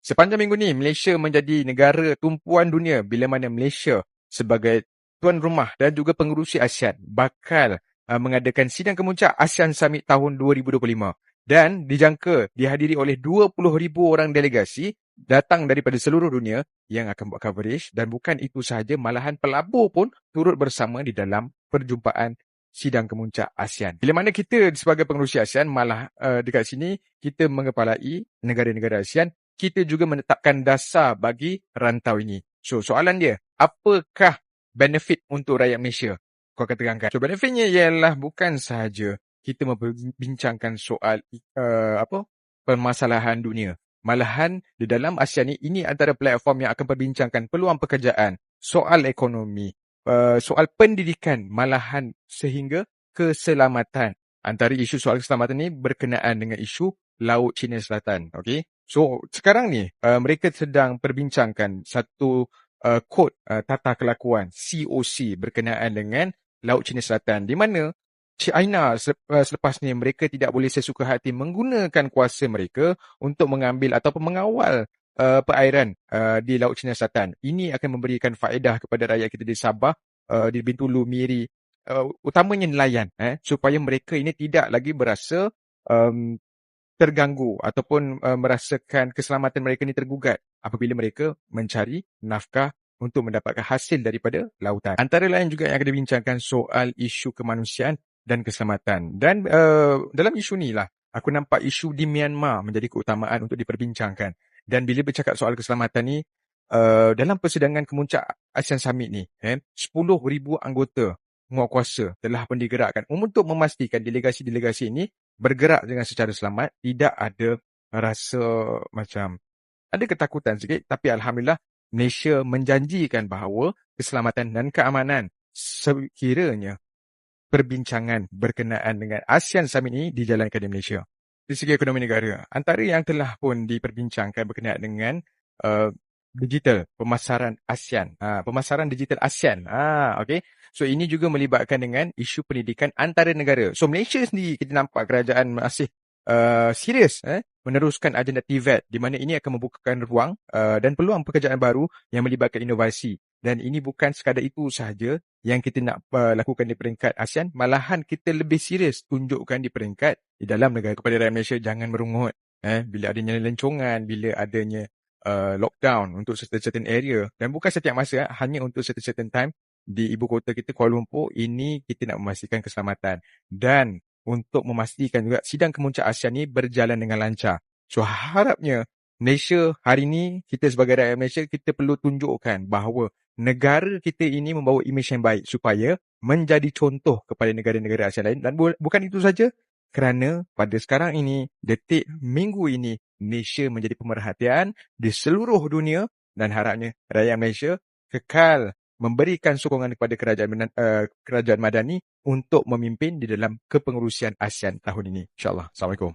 Sepanjang minggu ni, Malaysia menjadi negara tumpuan dunia bila mana Malaysia sebagai tuan rumah dan juga pengurusi ASEAN bakal uh, mengadakan sidang kemuncak ASEAN Summit tahun 2025. Dan dijangka dihadiri oleh 20,000 orang delegasi datang daripada seluruh dunia yang akan buat coverage dan bukan itu sahaja malahan pelabur pun turut bersama di dalam perjumpaan sidang kemuncak ASEAN. Bila mana kita sebagai pengurusi ASEAN malah uh, dekat sini kita mengepalai negara-negara ASEAN kita juga menetapkan dasar bagi rantau ini. So, soalan dia, apakah benefit untuk rakyat Malaysia? Kau akan terangkan. So, benefitnya ialah bukan sahaja kita membincangkan soal uh, apa permasalahan dunia. Malahan di dalam ASEAN ini, ini antara platform yang akan perbincangkan peluang pekerjaan, soal ekonomi, uh, soal pendidikan, malahan sehingga keselamatan. Antara isu soal keselamatan ini berkenaan dengan isu Laut Cina Selatan. Okay? So sekarang ni uh, mereka sedang perbincangkan satu uh, kod uh, tata kelakuan COC berkenaan dengan Laut Cina Selatan di mana China uh, selepas ni mereka tidak boleh sesuka hati menggunakan kuasa mereka untuk mengambil ataupun mengawal uh, perairan uh, di Laut Cina Selatan. Ini akan memberikan faedah kepada rakyat kita di Sabah, uh, di Bintulu, Miri, uh, utamanya nelayan eh, supaya mereka ini tidak lagi berasa um, terganggu ataupun uh, merasakan keselamatan mereka ini tergugat apabila mereka mencari nafkah untuk mendapatkan hasil daripada lautan. Antara lain juga yang akan dibincangkan soal isu kemanusiaan dan keselamatan. Dan uh, dalam isu ni lah, aku nampak isu di Myanmar menjadi keutamaan untuk diperbincangkan. Dan bila bercakap soal keselamatan ni, uh, dalam persidangan kemuncak ASEAN Summit ni, eh, 10,000 anggota menguatkuasa telah pun digerakkan untuk memastikan delegasi-delegasi ini bergerak dengan secara selamat, tidak ada rasa macam ada ketakutan sikit tapi Alhamdulillah Malaysia menjanjikan bahawa keselamatan dan keamanan sekiranya perbincangan berkenaan dengan ASEAN Summit ini dijalankan di Malaysia. Di segi ekonomi negara, antara yang telah pun diperbincangkan berkenaan dengan uh, digital, pemasaran ASEAN. Ha, pemasaran digital ASEAN. Ha, okay. So ini juga melibatkan dengan isu pendidikan antara negara. So Malaysia sendiri kita nampak kerajaan masih uh, serius eh, meneruskan agenda TVET di mana ini akan membukakan ruang uh, dan peluang pekerjaan baru yang melibatkan inovasi. Dan ini bukan sekadar itu sahaja yang kita nak uh, lakukan di peringkat ASEAN. Malahan kita lebih serius tunjukkan di peringkat di dalam negara kepada rakyat Malaysia jangan merungut. Eh, bila adanya lencongan, bila adanya uh, lockdown untuk certain-certain area dan bukan setiap masa hanya untuk certain-certain time di ibu kota kita Kuala Lumpur ini kita nak memastikan keselamatan. Dan untuk memastikan juga sidang kemuncak ASEAN ni berjalan dengan lancar. So harapnya Malaysia hari ini kita sebagai rakyat Malaysia kita perlu tunjukkan bahawa negara kita ini membawa imej yang baik supaya menjadi contoh kepada negara-negara ASEAN lain. Dan bukan itu saja kerana pada sekarang ini, detik minggu ini, Malaysia menjadi pemerhatian di seluruh dunia. Dan harapnya rakyat Malaysia kekal memberikan sokongan kepada kerajaan uh, kerajaan Madani untuk memimpin di dalam kepengurusian ASEAN tahun ini. InsyaAllah. Assalamualaikum.